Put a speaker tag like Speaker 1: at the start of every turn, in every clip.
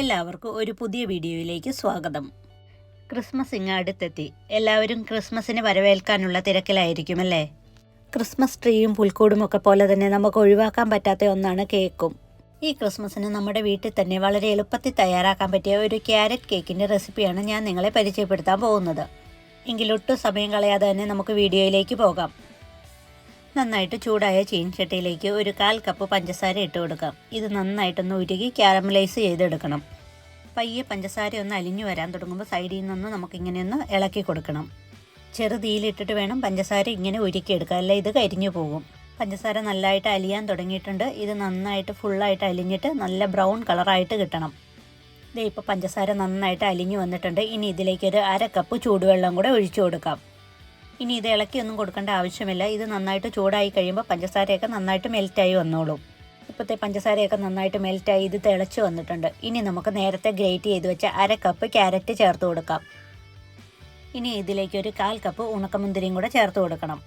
Speaker 1: എല്ലാവർക്കും ഒരു പുതിയ വീഡിയോയിലേക്ക് സ്വാഗതം. ക്രിസ്മസ് ഇങ്ങ് അടുത്തെത്തി എല്ലാവരും ക്രിസ്മസിന് വരവേൽക്കാനുള്ള തിരക്കിലായിരിക്കുമല്ലേ? ക്രിസ്മസ് ട്രീയും പുൽക്കൂടും ഒക്കെ പോലെ തന്നെ നമുക്ക് ഒഴിവാക്കാൻ പറ്റാത്ത ഒന്നാണ് കേക്കും. ഈ ക്രിസ്മസിന് നമ്മുടെ വീട്ടിൽ തന്നെ വളരെ എളുപ്പത്തിൽ തയ്യാറാക്കാൻ പറ്റിയ ഒരു ക്യാരറ്റ് കേക്കിന്റെ റെസിപ്പിയാണ് ഞാൻ നിങ്ങളെ പരിചയപ്പെടുത്താൻ പോകുന്നത്. എങ്കിലൊട്ടും സമയം കളയാതെ തന്നെ നമുക്ക് വീഡിയോയിലേക്ക് പോകാം. നന്നായിട്ട് ചൂടായ ചീൻചട്ടിയിലേക്ക് ഒരു കാൽ കപ്പ് പഞ്ചസാര ഇട്ട് കൊടുക്കാം. ഇത് നന്നായിട്ടൊന്ന് ഉരുകി ക്യാരമലൈസ് ചെയ്തെടുക്കണം. പയ്യെ പഞ്ചസാര ഒന്ന് അലിഞ്ഞു വരാൻ തുടങ്ങുമ്പോൾ സൈഡിൽ നിന്നൊന്ന് നമുക്കിങ്ങനെയൊന്ന് ഇളക്കി കൊടുക്കണം. ചെറു തീയിലിട്ടിട്ട് വേണം പഞ്ചസാര ഇങ്ങനെ ഉരുക്കിയെടുക്കുക അല്ല ഇത് കരിഞ്ഞു പോകും. പഞ്ചസാര നല്ലതായിട്ട് അലിയാൻ തുടങ്ങിയിട്ടുണ്ട്. ഇത് നന്നായിട്ട് ഫുള്ളായിട്ട് അലിഞ്ഞിട്ട് നല്ല ബ്രൗൺ കളറായിട്ട് കിട്ടണം. ഇതേ ഇപ്പോൾ പഞ്ചസാര നന്നായിട്ട് അലിഞ്ഞു വന്നിട്ടുണ്ട്. ഇനി ഇതിലേക്ക് ഒരു അര കപ്പ് ചൂടുവെള്ളം കൂടെ ഒഴിച്ചു കൊടുക്കാം. ഇനി ഇത് ഇളക്കിയൊന്നും കൊടുക്കേണ്ട ആവശ്യമില്ല. ഇത് നന്നായിട്ട് ചൂടായി കഴിയുമ്പോൾ പഞ്ചസാരയൊക്കെ നന്നായിട്ട് മെൽറ്റായി വന്നോളും. ഇപ്പോഴത്തെ പഞ്ചസാരയൊക്കെ നന്നായിട്ട് മെൽറ്റായി ഇത് തിളച്ച് വന്നിട്ടുണ്ട്. ഇനി നമുക്ക് നേരത്തെ ഗ്രേറ്റ് ചെയ്ത് വെച്ച അര കപ്പ് ക്യാരറ്റ് ചേർത്ത് കൊടുക്കാം. ഇനി ഇതിലേക്ക് ഒരു കാൽ കപ്പ് ഉണക്കമുന്തിരിയും കൂടെ ചേർത്ത് കൊടുക്കണം.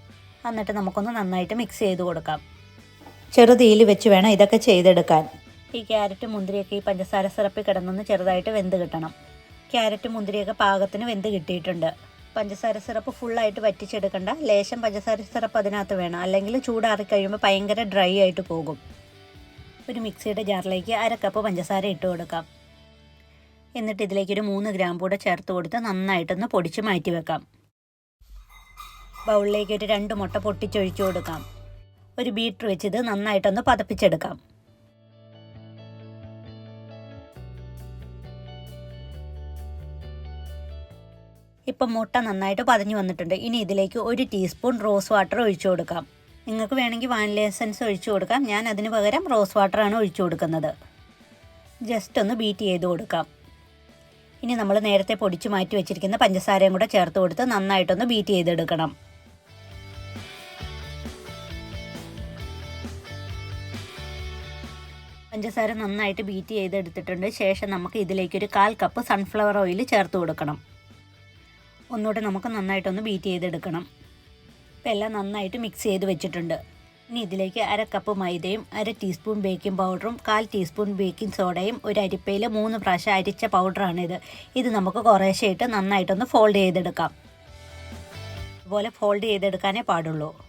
Speaker 1: എന്നിട്ട് നമുക്കൊന്ന് നന്നായിട്ട് മിക്സ് ചെയ്ത് കൊടുക്കാം. ചെറുതീയിൽ വെച്ച് വേണം ഇതൊക്കെ ചെയ്തെടുക്കാൻ. ഈ ക്യാരറ്റ് മുന്തിരിയൊക്കെ ഈ പഞ്ചസാര സിറപ്പിൽ കിടന്നൊന്ന് ചെറുതായിട്ട് വെന്ത് കിട്ടണം. ക്യാരറ്റ് മുന്തിരിയൊക്കെ പാകത്തിന് വെന്ത് കിട്ടിയിട്ടുണ്ട്. പഞ്ചസാര സിറപ്പ് ഫുള്ളായിട്ട് വറ്റിച്ചെടുക്കണ്ട. ലേശം പഞ്ചസാര സിറപ്പ് അതിനകത്ത് വേണം. അല്ലെങ്കിൽ ചൂടാറി കഴിയുമ്പോൾ ഭയങ്കര ഡ്രൈ ആയിട്ട് പോകും. ഒരു മിക്സിയുടെ ജാറിലേക്ക് അര കപ്പ് പഞ്ചസാര ഇട്ട് കൊടുക്കാം. എന്നിട്ട് ഇതിലേക്ക് ഒരു മൂന്ന് ഗ്രാം കൂടെ ചേർത്ത് കൊടുത്ത് നന്നായിട്ടൊന്ന് പൊടിച്ച് മാറ്റി വെക്കാം. ബൗളിലേക്ക് ഒരു രണ്ട് മുട്ട പൊട്ടിച്ചൊഴിച്ചു കൊടുക്കാം. ഒരു ബീറ്റർ വെച്ച് ഇത് നന്നായിട്ടൊന്ന് പതപ്പിച്ചെടുക്കാം. ഇപ്പം മുട്ട നന്നായിട്ട് പതഞ്ഞു വന്നിട്ടുണ്ട്. ഇനി ഇതിലേക്ക് ഒരു ടീസ്പൂൺ റോസ് വാട്ടർ ഒഴിച്ചു കൊടുക്കാം. നിങ്ങൾക്ക് വേണമെങ്കിൽ വാനില എസൻസ് ഒഴിച്ചു കൊടുക്കാം. ഞാൻ അതിന് പകരം റോസ് വാട്ടറാണ് ഒഴിച്ചു കൊടുക്കുന്നത്. ജസ്റ്റ് ഒന്ന് ബീറ്റ് ചെയ്ത് കൊടുക്കാം. ഇനി നമ്മൾ നേരത്തെ പൊടിച്ച് മാറ്റി വെച്ചിരിക്കുന്ന പഞ്ചസാരയും കൂടെ ചേർത്ത് കൊടുത്ത് നന്നായിട്ടൊന്ന് ബീറ്റ് ചെയ്തെടുക്കണം. പഞ്ചസാര നന്നായിട്ട് ബീറ്റ് ചെയ്തെടുത്തിട്ടുണ്ട്. ശേഷം നമുക്ക് ഇതിലേക്ക് ഒരു കാൽ കപ്പ് സൺഫ്ലവർ ഓയിൽ ചേർത്ത് കൊടുക്കണം. ഒന്നുകൂടെ നമുക്ക് നന്നായിട്ടൊന്ന് ബീറ്റ് ചെയ്തെടുക്കണം. ഇപ്പം എല്ലാം നന്നായിട്ട് മിക്സ് ചെയ്ത് വെച്ചിട്ടുണ്ട്. ഇനി ഇതിലേക്ക് അര കപ്പ് മൈദയും അര ടീസ്പൂൺ ബേക്കിംഗ് പൗഡറും കാൽ ടീസ്പൂൺ ബേക്കിംഗ് സോഡയും ഒരു അരിപ്പയിൽ മൂന്ന് പ്രാവശ്യം അരിച്ച പൗഡറാണിത് ഇത്. നമുക്ക് കുറേശ്ശെ ഇട്ട് നന്നായിട്ടൊന്ന് ഫോൾഡ് ചെയ്തെടുക്കാം. അതുപോലെ ഫോൾഡ് ചെയ്തെടുക്കാനേ പാടുള്ളൂ.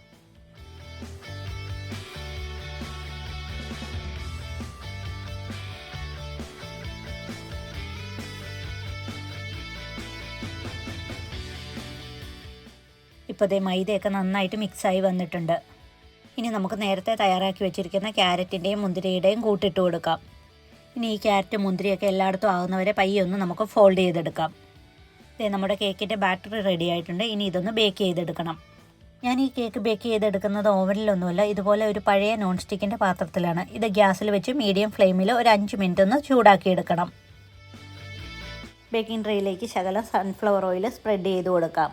Speaker 1: ഇപ്പോൾ ദേ മൈദയൊക്കെ നന്നായിട്ട് മിക്സായി വന്നിട്ടുണ്ട്. ഇനി നമുക്ക് നേരത്തെ തയ്യാറാക്കി വെച്ചിരിക്കുന്ന ക്യാരറ്റിന്റെയും മുന്തിരിയുടെയും കൂട്ടിട്ട് കൊടുക്കാം. ഇനി ഈ ക്യാരറ്റ് മുന്തിരിയൊക്കെ എല്ലായിടത്തും ആകുന്നവരെ പയ്യൊന്ന് നമുക്ക് ഫോൾഡ് ചെയ്തെടുക്കാം. ഇതേ നമ്മുടെ കേക്കിന്റെ ബാറ്ററി റെഡി ആയിട്ടുണ്ട്. ഇനി ഇതൊന്ന് ബേക്ക് ചെയ്തെടുക്കണം. ഞാൻ ഈ കേക്ക് ബേക്ക് ചെയ്തെടുക്കുന്നത് ഓവനിലൊന്നുമല്ല ഇതുപോലെ ഒരു പഴയ നോൺ സ്റ്റിക്കിന്റെ പാത്രത്തിലാണ്. ഇത് ഗ്യാസിൽ വെച്ച് മീഡിയം ഫ്ലെയിമിൽ ഒരു അഞ്ച് മിനിറ്റ് ഒന്ന് ചൂടാക്കിയെടുക്കണം. ബേക്കിംഗ് ട്രേയിലേക്ക് ശകലം സൺഫ്ലവർ ഓയിൽ സ്പ്രെഡ് ചെയ്ത് കൊടുക്കാം.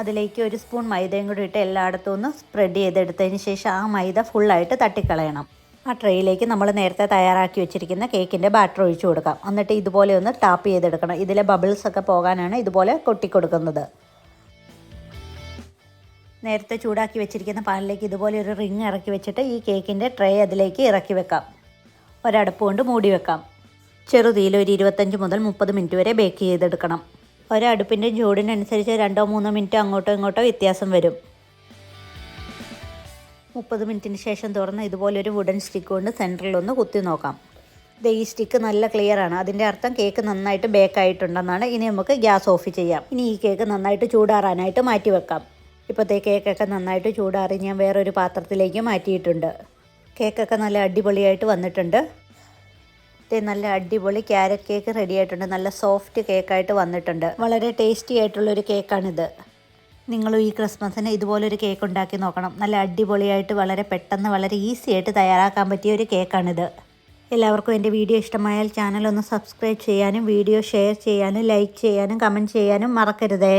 Speaker 1: അതിലേക്ക് ഒരു സ്പൂൺ മൈദയും കൂടി ഇട്ട് എല്ലായിടത്തും ഒന്ന് സ്പ്രെഡ് ചെയ്തെടുത്തതിന് ശേഷം ആ മൈദ ഫുള്ളായിട്ട് തട്ടിക്കളയണം. ആ ട്രേയിലേക്ക് നമ്മൾ നേരത്തെ തയ്യാറാക്കി വെച്ചിരിക്കുന്ന കേക്കിന്റെ ബാറ്റർ ഒഴിച്ചു കൊടുക്കാം. എന്നിട്ട് ഇതുപോലെ ഒന്ന് ടാപ്പ് ചെയ്തെടുക്കണം. ഇതിലെ ബബിൾസ് ഒക്കെ പോകാനാണ് ഇതുപോലെ കൊട്ടിക്കൊടുക്കുന്നത്. നേരത്തെ ചൂടാക്കി വെച്ചിരിക്കുന്ന പാലിലേക്ക് ഇതുപോലെ ഒരു റിങ് ഇറക്കി വെച്ചിട്ട് ഈ കേക്കിന്റെ ട്രേ അതിലേക്ക് ഇറക്കി വെക്കാം. ഒരടപ്പ് കൊണ്ട് മൂടി വെക്കാം. ചെറുതീയിൽ ഒരു ഇരുപത്തഞ്ച് മുതൽ മുപ്പത് മിനിറ്റ് വരെ ബേക്ക് ചെയ്തെടുക്കണം. ഒരടുപ്പിന്റെ ചൂടിനനുസരിച്ച് രണ്ടോ മൂന്നോ മിനിറ്റ് അങ്ങോട്ടോ ഇങ്ങോട്ടോ വ്യത്യാസം വരും. മുപ്പത് മിനിറ്റിന് ശേഷം തുറന്ന് ഇതുപോലൊരു വുഡൻ സ്റ്റിക്ക് കൊണ്ട് സെന്ററിൽ ഒന്ന് കുത്തി നോക്കാം. ഈ സ്റ്റിക്ക് നല്ല ക്ലിയർ ആണ്. അതിന്റെ അർത്ഥം കേക്ക് നന്നായിട്ട് ബേക്ക് ആയിട്ടുണ്ടെന്നാണ്. ഇനി നമുക്ക് ഗ്യാസ് ഓഫ് ചെയ്യാം. ഇനി ഈ കേക്ക് നന്നായിട്ട് ചൂടാറാനായിട്ട് മാറ്റി വെക്കാം. ഇപ്പോഴത്തെ കേക്കൊക്കെ നന്നായിട്ട് ചൂടാറി ഞാൻ വേറൊരു പാത്രത്തിലേക്ക് മാറ്റിയിട്ടുണ്ട്. കേക്കൊക്കെ നല്ല അടിപൊളിയായിട്ട് വന്നിട്ടുണ്ട്. നല്ല അടിപൊളി ക്യാരറ്റ് കേക്ക് റെഡി ആയിട്ടുണ്ട്. നല്ല സോഫ്റ്റ് കേക്കായിട്ട് വന്നിട്ടുണ്ട്. വളരെ ടേസ്റ്റി ആയിട്ടുള്ള ആയിട്ടുള്ളൊരു കേക്കാണിത്. നിങ്ങളും ഈ ക്രിസ്മസിന് ഇതുപോലൊരു കേക്ക് ഉണ്ടാക്കി നോക്കണം. നല്ല അടിപൊളിയായിട്ട് വളരെ പെട്ടെന്ന് വളരെ ഈസി ആയിട്ട് തയ്യാറാക്കാൻ പറ്റിയ ഒരു കേക്കാണിത്. എല്ലാവർക്കും എന്റെ വീഡിയോ ഇഷ്ടമായാൽ ചാനൽ ഒന്ന് സബ്സ്ക്രൈബ് ചെയ്യാനും വീഡിയോ ഷെയർ ചെയ്യാനും ലൈക്ക് ചെയ്യാനും കമന്റ് ചെയ്യാനും മറക്കരുതേ.